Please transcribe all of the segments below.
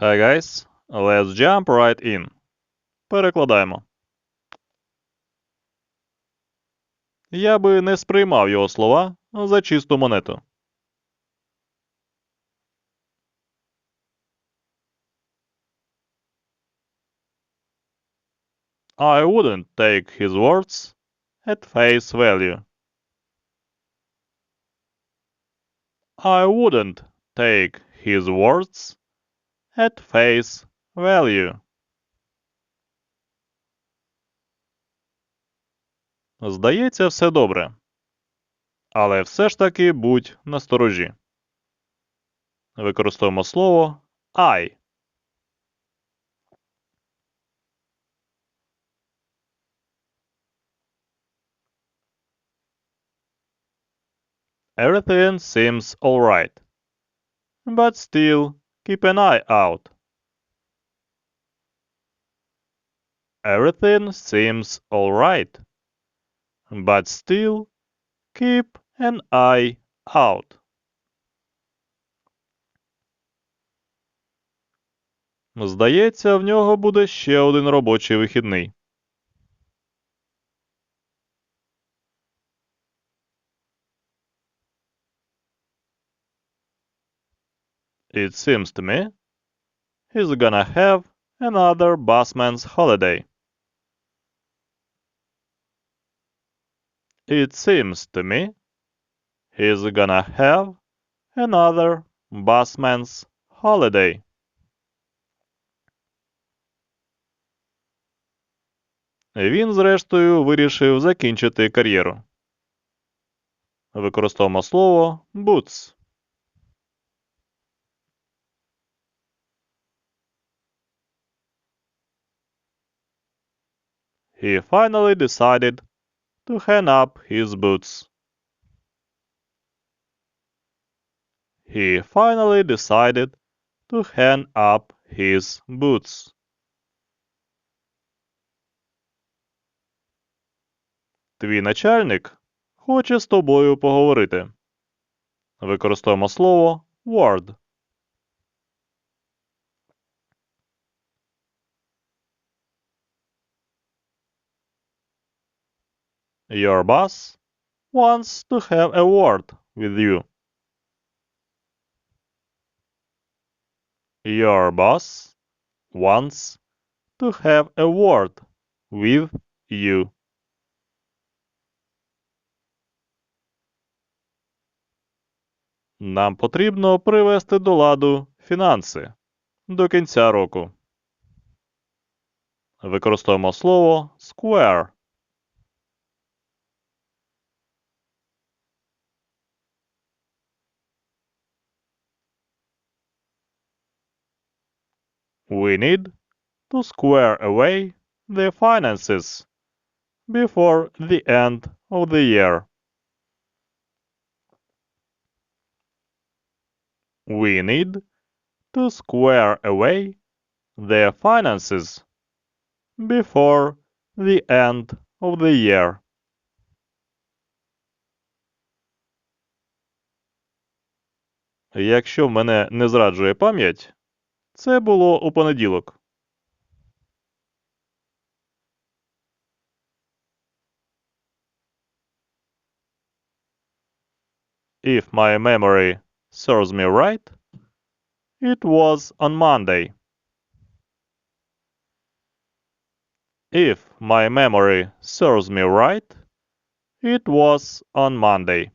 Hi guys, let's jump right in. Перекладаємо. Я би не сприймав його слова за чисту монету. I wouldn't take his words at face value. I wouldn't take his words at face value. Здається, все добре. Але все ж таки будь насторожі. Використовуємо слово I. Everything seems alright. But still, keep an eye out. Everything seems alright. But still, keep an eye out. Здається, в нього буде ще один робочий вихідний. It seems to me he's gonna have another busman's holiday. It seems to me he's gonna have another busman's holiday. Він, зрештою, вирішив закінчити кар'єру. Використовуємо слово boots. He finally decided to hang up his boots. He finally decided to hang up his boots. Твій начальник хоче з тобою поговорити. Використовуємо слово word. Your boss wants to have a word with you. Your boss wants to have a word with you. Нам потрібно привести до ладу фінанси до кінця року. Використовуємо слово square. We need to square away the finances before the end of the year. We need to square away the finances before the end of the year. Якщо мене не зраджує пам'ять, це було у понеділок. If my memory serves me right, it was on Monday. If my memory serves me right, it was on Monday.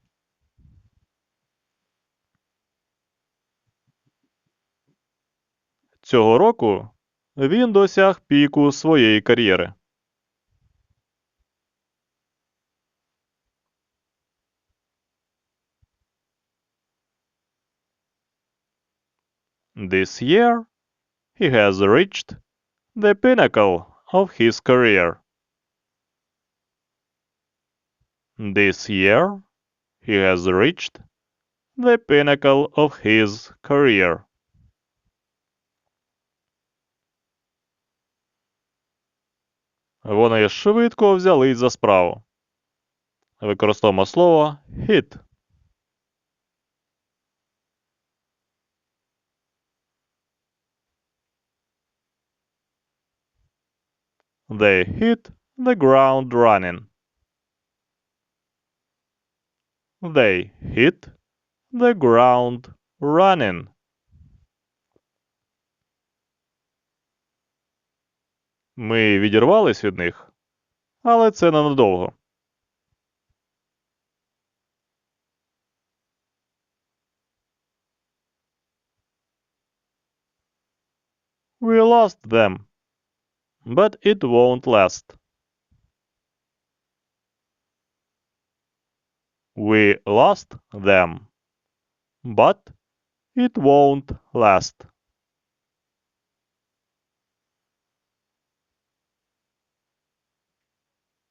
Цього року він досяг піку своєї кар'єри. This year, he has reached the pinnacle of his career. This year, he has reached the pinnacle of his career. Вони швидко взяли за справу. Використовуємо слово hit. They hit the ground running. They hit the ground running. Ми відірвались від них, але це ненадовго. We lost them, but it won't last. We lost them, but it won't last.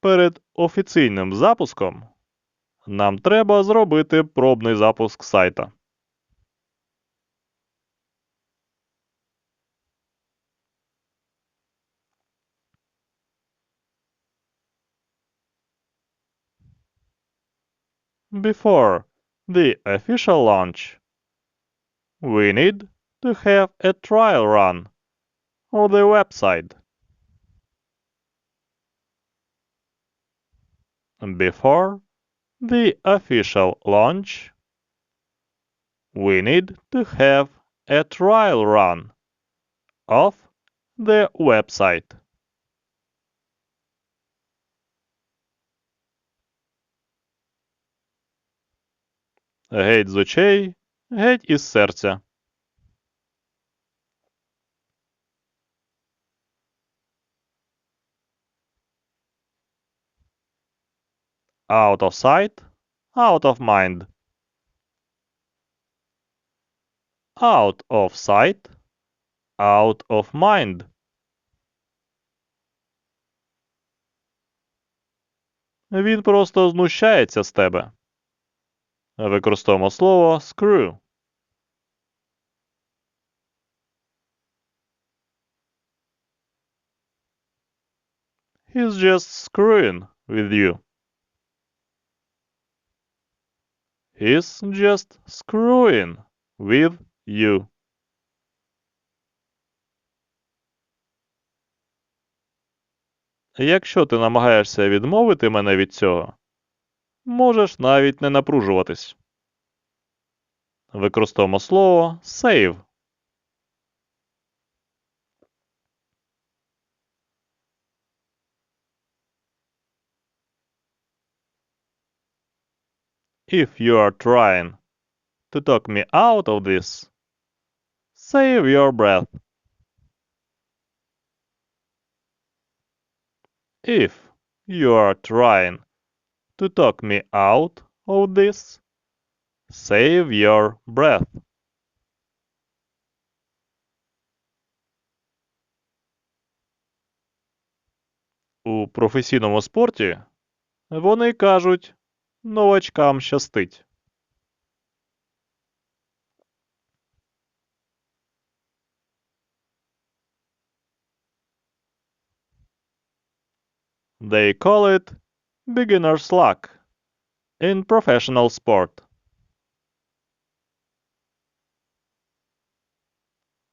Перед офіційним запуском нам треба зробити пробний запуск сайта. Before the official launch, we need to have a trial run on the website. Before the official launch, we need to have a trial run of the website. Геть з очей, геть із серця. Out of sight, out of mind. Out of sight, out of mind. Він просто знущається з тебе. Використовуємо слово screw. He's just screwing with you. He's just screwing with you. Якщо ти намагаєшся відмовити мене від цього, можеш навіть не напружуватись. Використовуємо слово save. If you are trying to talk me out of this, save your breath. If you are trying to talk me out of this, save your breath. У професійному спорті вони кажуть новачкам щастить. They call it beginner's luck in professional sport.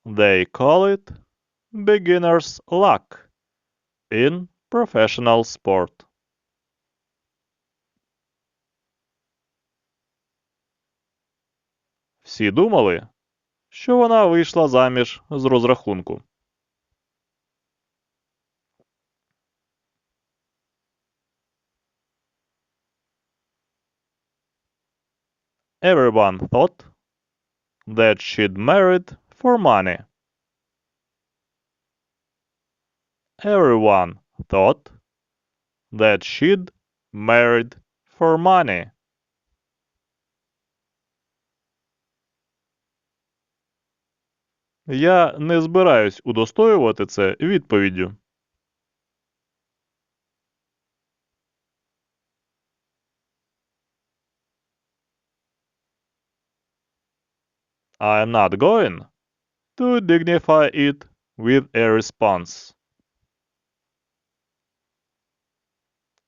They call it beginner's luck in professional sport. Всі думали, що вона вийшла заміж з розрахунку. Everyone thought that she'd married for money. Everyone thought that she'd married for money. Я не збираюсь удостоювати це відповіддю. I'm not going to dignify it with a response.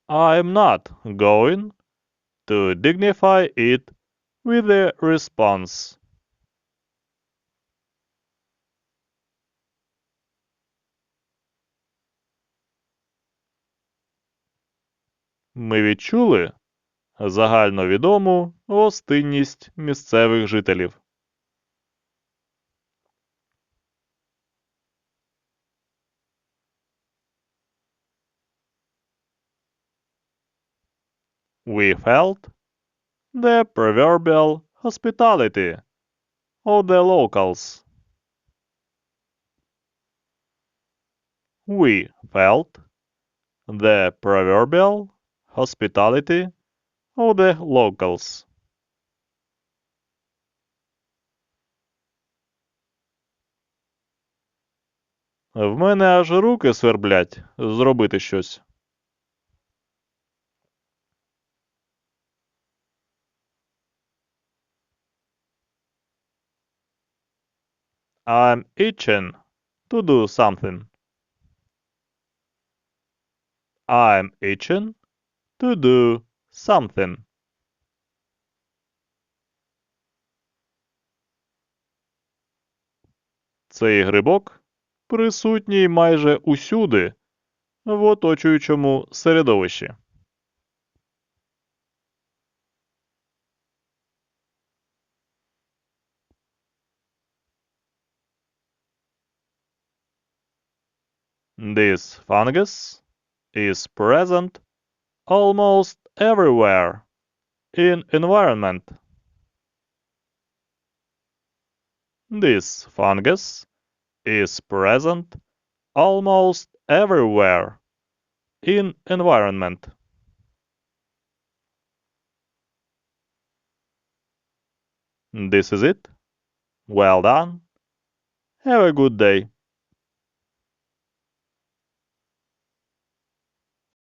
I'm not going to dignify it with a response. Ми відчули загальновідому гостинність місцевих жителів. We felt the proverbial hospitality of the locals. We felt the proverbial hospitality of the locals. В мене аж руки сверблять зробити щось. I'm itching to do something. I'm itching to do something. Цей грибок присутній майже усюди в оточуючому середовищі. This fungus is present almost everywhere in environment. This fungus is present almost everywhere in environment. This is it. Well done. Have a good day.